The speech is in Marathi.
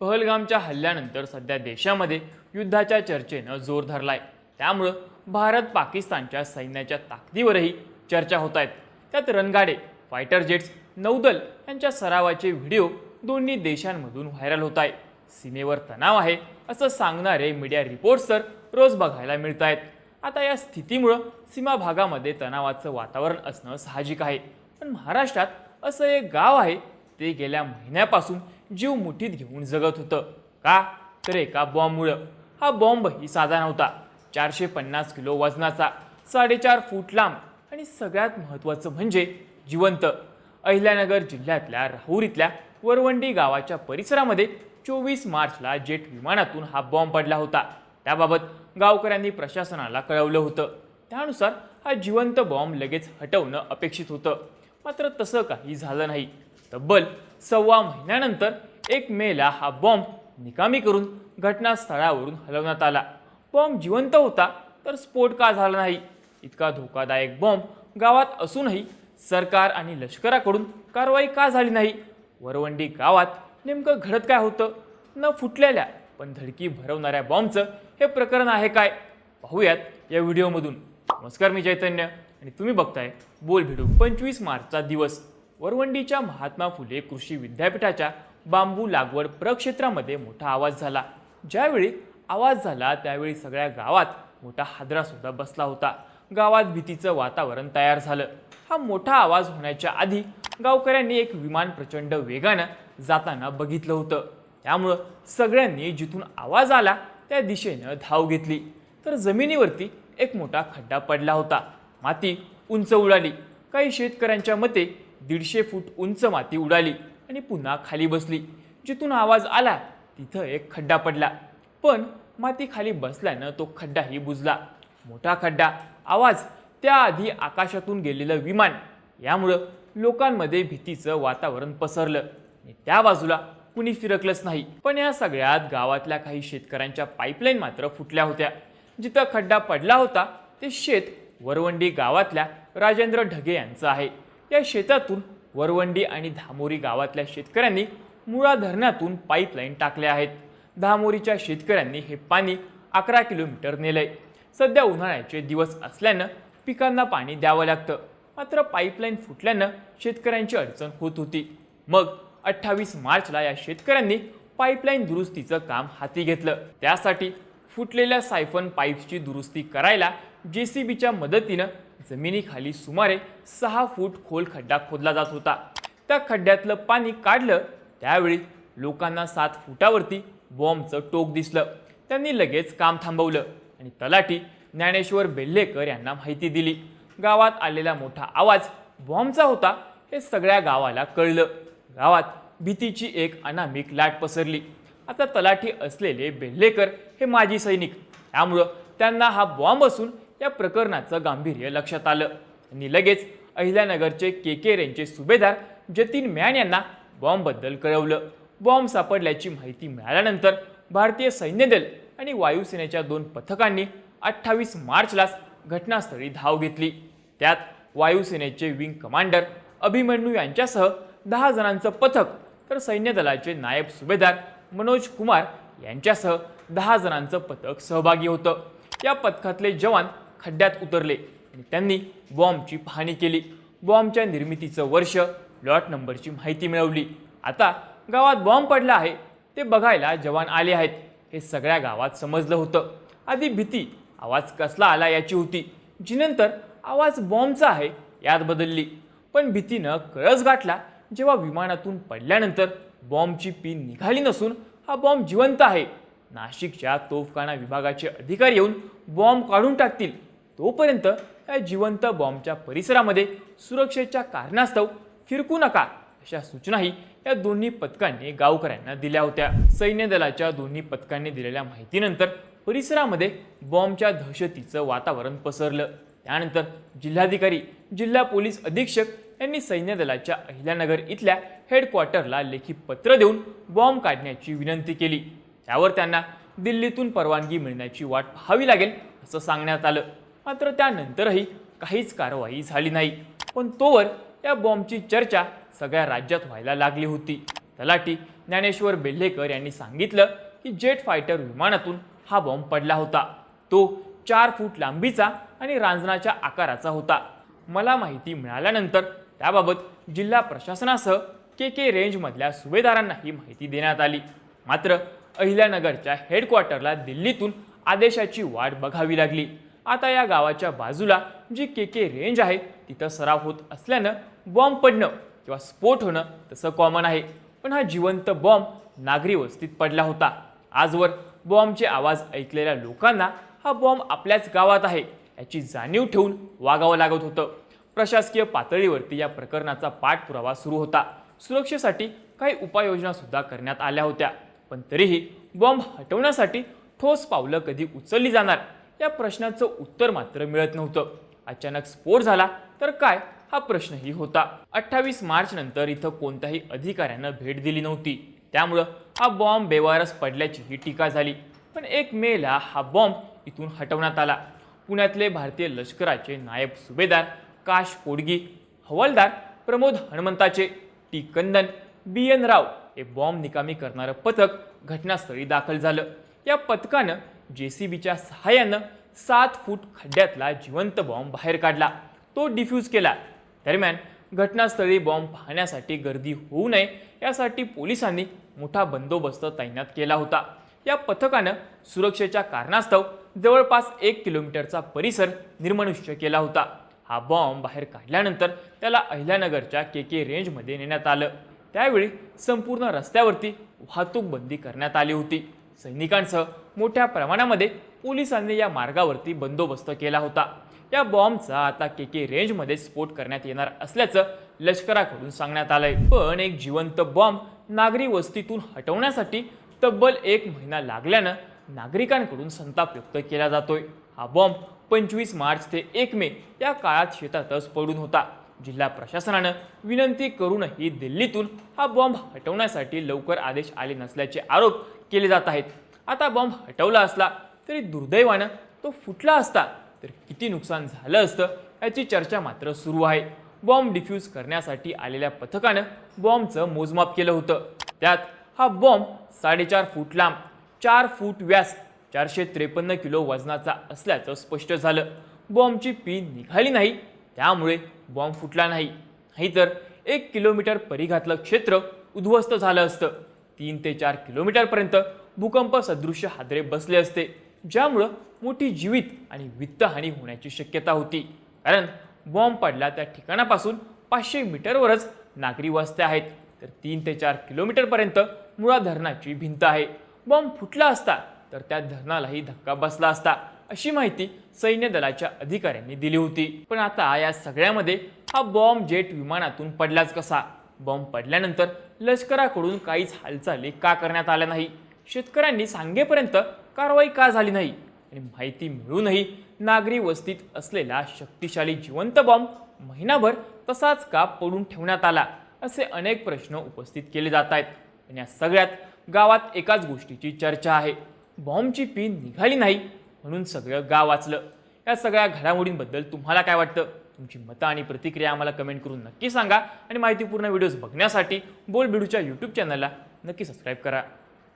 पहलगामच्या हल्ल्यानंतर सध्या देशामध्ये युद्धाच्या चर्चेनं जोर धरलाय. त्यामुळं भारत पाकिस्तानच्या सैन्याच्या ताकदीवरही चर्चा होत आहेत. त्यात रणगाडे फायटर जेट्स नौदल यांच्या सरावाचे व्हिडिओ दोन्ही देशांमधून व्हायरल होत आहे सीमेवर तणाव आहे असं सांगणारे मीडिया रिपोर्ट्स तर रोज बघायला मिळत आहेत आता या स्थितीमुळं सीमा भागामध्ये तणावाचं वातावरण असणं साहजिक आहे. पण महाराष्ट्रात असं एक गाव आहे ते गेल्या महिन्यापासून जीव मुठीत घेऊन जगत होतं. का? तर एका बॉम्बमुळं. हा बॉम्बही साधा नव्हता. चारशे पन्नास किलो वजनाचा. साडेचार फूट लांब. आणि सगळ्यात महत्त्वाचं म्हणजे जिवंत. अहिल्यानगर जिल्ह्यातल्या राहुरीतल्या वरवंडी गावाच्या परिसरामध्ये चोवीस मार्चला जेट विमानातून हा बॉम्ब पडला होता. त्याबाबत गावकऱ्यांनी प्रशासनाला कळवलं होतं. त्यानुसार हा जिवंत बॉम्ब लगेच हटवणं अपेक्षित होतं. मात्र तसं काही झालं नाही. तब्बल सव्वा महिन्यानंतर एक मेला हा बॉम्ब निकामी करून घटनास्थळावरून हलवण्यात आला. बॉम्ब जिवंत होता तर स्फोट का झाला नाही? इतका धोकादायक बॉम्ब गावात असूनही सरकार आणि लष्कराकडून कारवाई का झाली नाही? वरवंडी गावात नेमकं घडत काय होतं? न फुटलेल्या पण धडकी भरवणाऱ्या बॉम्बचं हे प्रकरण आहे काय? पाहूयात या व्हिडिओमधून. नमस्कार मी चैतन्य आणि तुम्ही बघताय बोल भिडू पंचवीस मार्चचा दिवस. वरवंडीच्या महात्मा फुले कृषी विद्यापीठाच्या बांबू लागवड प्रक्षेत्रामध्ये मोठा आवाज झाला. ज्यावेळी आवाज झाला त्यावेळी सगळ्या गावात मोठा हादरासुद्धा बसला होता. गावात भीतीचं वातावरण तयार झालं. हा मोठा आवाज होण्याच्या आधी गावकऱ्यांनी एक विमान प्रचंड वेगानं जाताना बघितलं होतं. त्यामुळं सगळ्यांनी जिथून आवाज आला त्या दिशेनं धाव घेतली. तर जमिनीवरती एक मोठा खड्डा पडला होता. माती उंच उडाली. काही शेतकऱ्यांच्या मते दीडशे फूट उंच माती उडाली आणि पुन्हा खाली बसली. जिथून आवाज आला तिथं एक खड्डा पडला. पण माती खाली बसल्यानं तो खड्डाही बुजला. मोठा खड्डा. आवाज त्याआधी आकाशातून गेलेलं विमान. यामुळं लोकांमध्ये भीतीचं वातावरण पसरलं. आणि त्या बाजूला कुणी फिरकलंच नाही. पण या सगळ्यात गावातल्या काही शेतकऱ्यांच्या पाईपलाईन मात्र फुटल्या होत्या. जिथं खड्डा पडला होता ते शेत वरवंडी गावातल्या राजेंद्र ढगे यांचं आहे. या शेतातून वरवंडी आणि धामोरी गावातल्या शेतकऱ्यांनी मुळा धरणातून पाईपलाईन टाकल्या आहेत. धामोरीच्या शेतकऱ्यांनी हे पाणी अकरा किलोमीटर नेलंय. सध्या उन्हाळ्याचे दिवस असल्यानं पिकांना पाणी द्यावं लागतं. मात्र पाईपलाईन फुटल्यानं शेतकऱ्यांची अडचण होत होती. मग अठ्ठावीस मार्चला या शेतकऱ्यांनी पाईपलाईन दुरुस्तीचं काम हाती घेतलं. त्यासाठी फुटलेल्या सायफन पाईप्सची दुरुस्ती करायला जे सी बीच्या मदतीनं जमिनीखाली सुमारे सहा फूट खोल खड्डा खोदला जात होता. त्या खड्ड्यातलं पाणी काढलं त्यावेळी लोकांना सात फुटावरती बॉम्बचं टोक दिसलं. त्यांनी लगेच काम थांबवलं आणि तलाठी ज्ञानेश्वर बेल्लेकर यांना माहिती दिली. गावात आलेला मोठा आवाज बॉम्बचा होता हे सगळ्या गावाला कळलं. गावात भीतीची एक अनामिक लाट पसरली. आता तलाठी असलेले बेल्लेकर हे माजी सैनिक. त्यामुळं त्यांना हा बॉम्ब असून या प्रकरणाचं गांभीर्य लक्षात आलं. आणि लगेच अहिल्यानगरचे के के रेंचे सुभेदार जतीन मॅन यांना बॉम्बबद्दल कळवलं. बॉम्ब सापडल्याची माहिती मिळाल्यानंतर भारतीय सैन्य दल आणि वायुसेनेच्या दोन पथकांनी अठ्ठावीस मार्चलाच घटनास्थळी धाव घेतली. त्यात वायुसेनेचे विंग कमांडर अभिमन्यू यांच्यासह दहा जणांचं पथक तर सैन्य दलाचे नायब सुभेदार मनोज कुमार यांच्यासह दहा जणांचं पथक सहभागी होतं. या पथकातले जवान खड्ड्यात उतरले आणि त्यांनी बॉम्बची पाहणी केली. बॉम्बच्या निर्मितीचं वर्ष लॉट नंबरची माहिती मिळवली. आता गावात बॉम्ब पडला आहे ते बघायला जवान आले आहेत. हे सगळ्या गावात समजलं होतं. आधी भीती आवाज कसला आला याची होती. जी नंतर आवाज बॉम्बचा आहे यात बदलली. पण भीतीनं कळस गाठला जेव्हा विमानातून पडल्यानंतर बॉम्बची पिन निघाली नसून हा बॉम्ब जिवंत आहे. नाशिकच्या तोफखाना विभागाचे अधिकारी येऊन बॉम्ब काढून टाकतील. तोपर्यंत या जिवंत बॉम्बच्या परिसरामध्ये सुरक्षेच्या कारणास्तव फिरकू नका अशा सूचनाही या दोन्ही पथकांनी गावकऱ्यांना दिल्या होत्या. सैन्य दलाच्या दोन्ही पथकांनी दिलेल्या माहितीनंतर परिसरामध्ये बॉम्बच्या दहशतीचं वातावरण पसरलं. त्यानंतर जिल्हाधिकारी जिल्हा पोलीस अधीक्षक यांनी सैन्य दलाच्या अहिल्यानगर इथल्या हेडक्वार्टरला लेखी पत्र देऊन बॉम्ब काढण्याची विनंती केली. त्यावर त्यांना दिल्लीतून परवानगी मिळण्याची वाट पाहावी लागेल असं सांगण्यात आलं. मात्र त्यानंतरही काहीच कारवाई झाली नाही. पण तोवर या बॉम्बची चर्चा सगळ्या राज्यात व्हायला लागली होती. तलाठी ज्ञानेश्वर बेल्हेकर यांनी सांगितलं की जेट फायटर विमानातून हा बॉम्ब पडला होता. तो चार फूट लांबीचा आणि रांजणाच्या आकाराचा होता. मला माहिती मिळाल्यानंतर त्याबाबत जिल्हा प्रशासनासह के के रेंजमधल्या सुभेदारांनाही माहिती देण्यात आली. मात्र अहिल्यानगरच्या हेडक्वार्टरला दिल्लीतून आदेशाची वाट बघावी लागली. आता या गावाच्या बाजूला जी के के रेंज आहे तिथं सराव होत असल्यानं बॉम्ब पडणं किंवा स्फोट होणं तसं कॉमन आहे. पण हा जिवंत बॉम्ब नागरी वस्तीत पडला होता. आजवर बॉम्बचे आवाज ऐकलेल्या लोकांना हा बॉम्ब आपल्याच गावात आहे याची जाणीव ठेवून वागावं लागत होतं. प्रशासकीय पातळीवरती या प्रकरणाचा पाठपुरावा सुरू होता. सुरक्षेसाठी काही उपाययोजनासुद्धा करण्यात आल्या होत्या. पण तरीही बॉम्ब हटवण्यासाठी ठोस पावलं कधी उचलली जाणार? या प्रश्नाचं उत्तर मात्र मिळत नव्हतं. अचानक स्फोट झाला तर काय? हा प्रश्नही होता. अठ्ठावीस मार्च नंतर इथं कोणत्याही अधिकाऱ्यानं भेट दिली नव्हती. त्यामुळं हा बॉम्ब बेवारस पडल्याचीही टीका झाली. पण एक मेला हा बॉम्ब इथून हटवण्यात आला. पुण्यातले भारतीय लष्कराचे नायब सुभेदार काश कोडगी हवालदार Pramod हनुमंताचे T. Kandan B. N. Rao हे बॉम्ब निकामी करणारं पथक घटनास्थळी दाखल झालं. या पथकानं जे सी बीच्या सहाय्यानं सात फूट खड्ड्यातला जिवंत बॉम्ब बाहेर काढला. तो डिफ्यूज केला. दरम्यान घटनास्थळी बॉम्ब पाहण्यासाठी गर्दी होऊ नये यासाठी पोलिसांनी मोठा बंदोबस्त तैनात केला होता. या पथकानं सुरक्षेच्या कारणास्तव जवळपास एक किलोमीटरचा परिसर निर्मनुष्य केला होता. हा बॉम्ब बाहेर काढल्यानंतर त्याला अहिल्यानगरच्या के के रेंजमध्ये नेण्यात आलं. त्यावेळी संपूर्ण रस्त्यावरती वाहतूक बंदी करण्यात आली होती. सैनिकांसह मोठ्या प्रमाणामध्ये पोलिसांनी या मार्गावरती बंदोबस्त केला होता. या बॉम्बचा आता के के रेंजमध्ये स्फोट करण्यात येणार असल्याचं लष्कराकडून सांगण्यात आलंय. पण एक जिवंत बॉम्ब नागरी वस्तीतून हटवण्यासाठी तब्बल एक महिना लागल्यानं नागरिकांकडून संताप व्यक्त केला जातोय. हा बॉम्ब पंचवीस मार्च ते एक मे या काळात शेतातच पडून होता. जिल्हा प्रशासनानं विनंती करूनही दिल्लीतून हा बॉम्ब हटवण्यासाठी लवकर आदेश आले नसल्याचे आरोप केले जात आहेत. आता बॉम्ब हटवला असला तरी दुर्दैवानं तो फुटला असता तर किती नुकसान झालं असतं याची चर्चा मात्र सुरू आहे. बॉम्ब डिफ्यूज करण्यासाठी आलेल्या पथकानं बॉम्बचं मोजमाप केलं होतं. त्यात हा बॉम्ब साडेचार फूट लांब चार फूट व्यास चारशे त्रेपन्न किलो वजनाचा असल्याचं स्पष्ट झालं. बॉम्बची पीन निघाली नाही त्यामुळे बॉम्ब फुटला नाही. नाहीतर एक किलोमीटर परिघातलं क्षेत्र उद्ध्वस्त झालं असतं. तीन ते चार किलोमीटरपर्यंत भूकंप सदृश्य हादरे बसले असते ज्यामुळं मोठी जीवित आणि वित्तहानी होण्याची शक्यता होती. कारण बॉम्ब पडला त्या ठिकाणापासून पाचशे मीटरवरच नागरी वस्त्या आहेत. तर तीन ते चार किलोमीटरपर्यंत मुळा धरणाची भिंत आहे. बॉम्ब फुटला असता तर त्या धरणालाही धक्का बसला असता अशी माहिती सैन्य दलाच्या अधिकाऱ्यांनी दिली होती. पण आता या सगळ्यामध्ये हा बॉम्ब जेट विमानातून पडलाच कसा? बॉम्ब पडल्यानंतर लष्कराकडून काहीच हालचाली का करण्यात आल्या नाही? शेतकऱ्यांनी सांगेपर्यंत कारवाई का झाली नाही? आणि माहिती मिळूनही नागरी वस्तीत असलेला शक्तिशाली जिवंत बॉम्ब महिनाभर तसाच का पडून ठेवण्यात आला? असे अनेक प्रश्न उपस्थित केले जात आहेत. आणि या सगळ्यात गावात एकाच गोष्टीची चर्चा आहे. बॉम्बची पी निघाली नाही म्हणून सगळं गाव वाचलं. या सगळ्या घडामोडींबद्दल तुम्हाला काय वाटतं? तुमची मतं आणि प्रतिक्रिया आम्हाला कमेंट करून नक्की सांगा. आणि माहितीपूर्ण व्हिडिओज बघण्यासाठी बोल बिडूच्या यूट्यूब चॅनलला नक्की सबस्क्राईब करा.